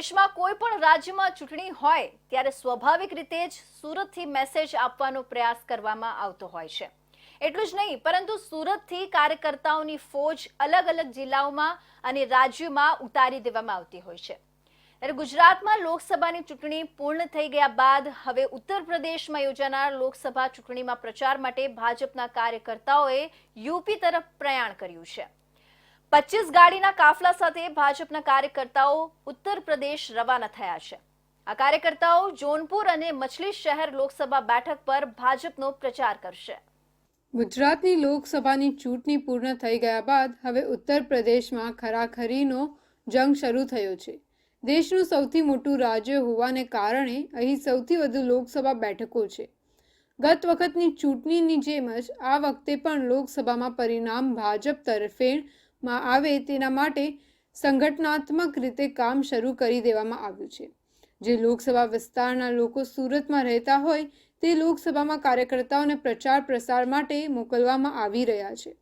દેશમાં કોઈ પણ રાજ્યમાં ચૂંટણી હોય, ત્યારે સ્વાભાવિક રીતે જ સુરતથી મેસેજ આપવાનો પ્રયાસ કરવામાં આવતો હોય છે. એટલું જ નહીં, પરંતુ સુરતથી કાર્યકર્તાઓની ફોજ અલગ અલગ જિલ્લાઓમાં અને રાજ્યોમાં ઉતારી દેવામાં આવતી હોય છે. ત્યારે ગુજરાતમાં લોકસભાની ચૂંટણી પૂર્ણ થઈ ગયા બાદ હવે ઉત્તર પ્રદેશમાં યોજાનાર લોકસભા ચૂંટણીમાં પ્રચાર માટે ભાજપના કાર્યકર્તાઓએ યુપી તરફ પ્રયાણ કર્યું છે. પચીસ ગાડીના કાફલા સાથે ભાજપના કાર્યકર્તાઓ ઉત્તર પ્રદેશ રવાના થયા છે. આ કાર્યકર્તાઓ જોનપુર અને મછલી શહેર લોકસભા બેઠક પર ભાજપનો પ્રચાર કરશે. ગુજરાતની લોકસભાની ચૂંટણી પૂર્ણ થઈ ગયા બાદ હવે ઉત્તર પ્રદેશમાં ખરાખરીનો જંગ શરૂ થયો છે. દેશનું સૌથી મોટું રાજ્ય હોવાને કારણે અહીં સૌથી વધુ લોકસભા બેઠકો છે. ગત વખતની ચૂંટણીની જેમ જ આ વખતે પણ લોકસભામાં પરિણામ ભાજપ તરફેણમાં આવે તેના માટે સંગઠનાત્મક રીતે કામ શરૂ કરી દેવામાં આવ્યું છે. જે લોકસભા વિસ્તારના લોકો સુરતમાં રહેતા હોય તે લોકસભામાં કાર્યકર્તાઓને પ્રચાર પ્રસાર માટે મોકલવામાં આવી રહ્યા છે.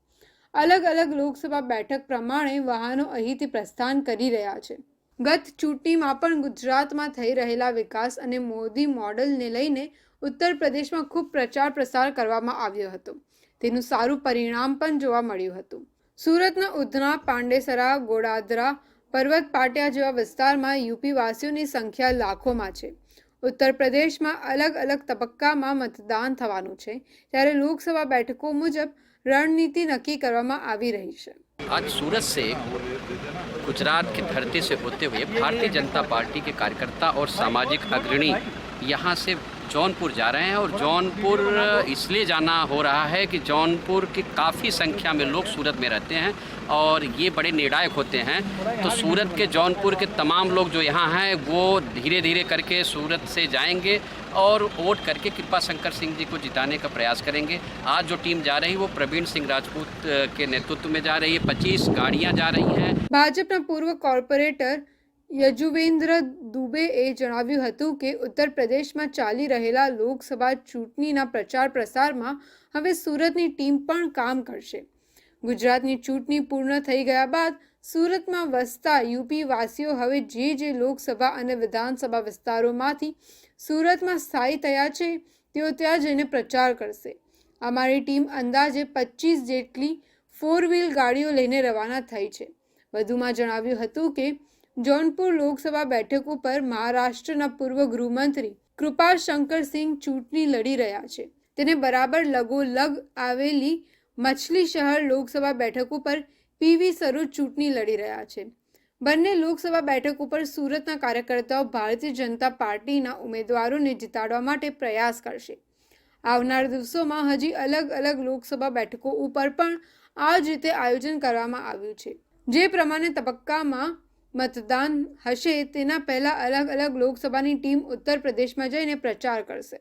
અલગ અલગ લોકસભા બેઠક પ્રમાણે વાહનો અહીંથી પ્રસ્થાન કરી રહ્યા છે. ગત ચૂંટણીમાં પણ ગુજરાતમાં થઈ રહેલા વિકાસ અને મોદી મોડલને લઈને ઉત્તર પ્રદેશમાં ખૂબ પ્રચાર પ્રસાર કરવામાં આવ્યો હતો. તેનું સારું પરિણામ પણ જોવા મળ્યું હતું. સુરતના ઉધના પાંડેસરા ગોડાદરા પર્વત પાટિયા જેવા વિસ્તારમાં યુપી વાસીઓની સંખ્યા લાખોમાં છે ઉત્તર પ્રદેશમાં અલગ અલગ તબક્કામાં મતદાન થવાનું છે ત્યારે લોકસભા બેઠકો મુજબ રણનીતિ નક્કી કરવામાં આવી રહી છે आज सूरत से गुजरात की धरती से होते हुए भारतीय जनता पार्टी के कार्यकर्ता और सामाजिक अग्रणी यहाँ से जौनपुर जा रहे हैं और जौनपुर, इसलिए जाना हो रहा है कि जौनपुर की काफ़ी संख्या में लोग सूरत में रहते हैं और ये बड़े निर्णायक होते हैं। तो सूरत के, जौनपुर के तमाम लोग जो यहाँ हैं, वो धीरे धीरे करके सूरत से जाएँगे और वोट करके कृपा शंकर सिंह जी को जिताने का प्रयास करेंगे। आज जो टीम जा रही है, वो प्रवीण सिंह राजपूत, के नेतृत्व में जा रही है। पच्चीस गाड़ियाँ जा रही हैं। भाजपा पूर्व कॉरपोरेटर યજુવેન્દ્ર દુબેએ જણાવ્યું હતું કે ઉત્તર પ્રદેશમાં ચાલી રહેલા લોકસભા ચૂંટણીના પ્રચાર પ્રસારમાં હવે સુરતની ટીમ પણ કામ કરશે. ગુજરાતની ચૂંટણી પૂર્ણ થઈ ગયા બાદ સુરતમાં વસતા યુપી વાસીઓ હવે જે જે લોકસભા અને વિધાનસભા વિસ્તારોમાંથી સુરતમાં સ્થાયી થયા છે, તેઓ ત્યાં જઈને પ્રચાર કરશે. અમારી ટીમ અંદાજે પચીસ જેટલી ફોર વ્હીલ ગાડીઓ લઈને રવાના થઈ છે. વધુમાં જણાવ્યું હતું કે જૌનપુર લોકસભા બેઠક ઉપર મહારાષ્ટ્રના પૂર્વ ગૃહમંત્રી કૃપાલ શંકર સિંહ ચૂંટણી લડી રહ્યા છે. તેને બરાબર લગોલગ આવેલી મછલી શહેર લોકસભા બેઠક ઉપર પીવી સરોજ ચૂંટણી લડી રહ્યા છે. બંને લોકસભા બેઠક ઉપર સુરતના કાર્યકર્તાઓ ભારતીય જનતા પાર્ટીના ઉમેદવારોને જીતાડવા માટે પ્રયાસ કરશે. આવનાર દિવસોમાં હજી અલગ અલગ લોકસભા બેઠકો ઉપર પણ આ જ રીતે આયોજન કરવામાં આવ્યું છે. જે પ્રમાણે તબક્કામાં મતદાન હશે તેના પહેલાં અલગ અલગ લોકસભાની ટીમ ઉત્તર પ્રદેશમાં જઈને પ્રચાર કરશે.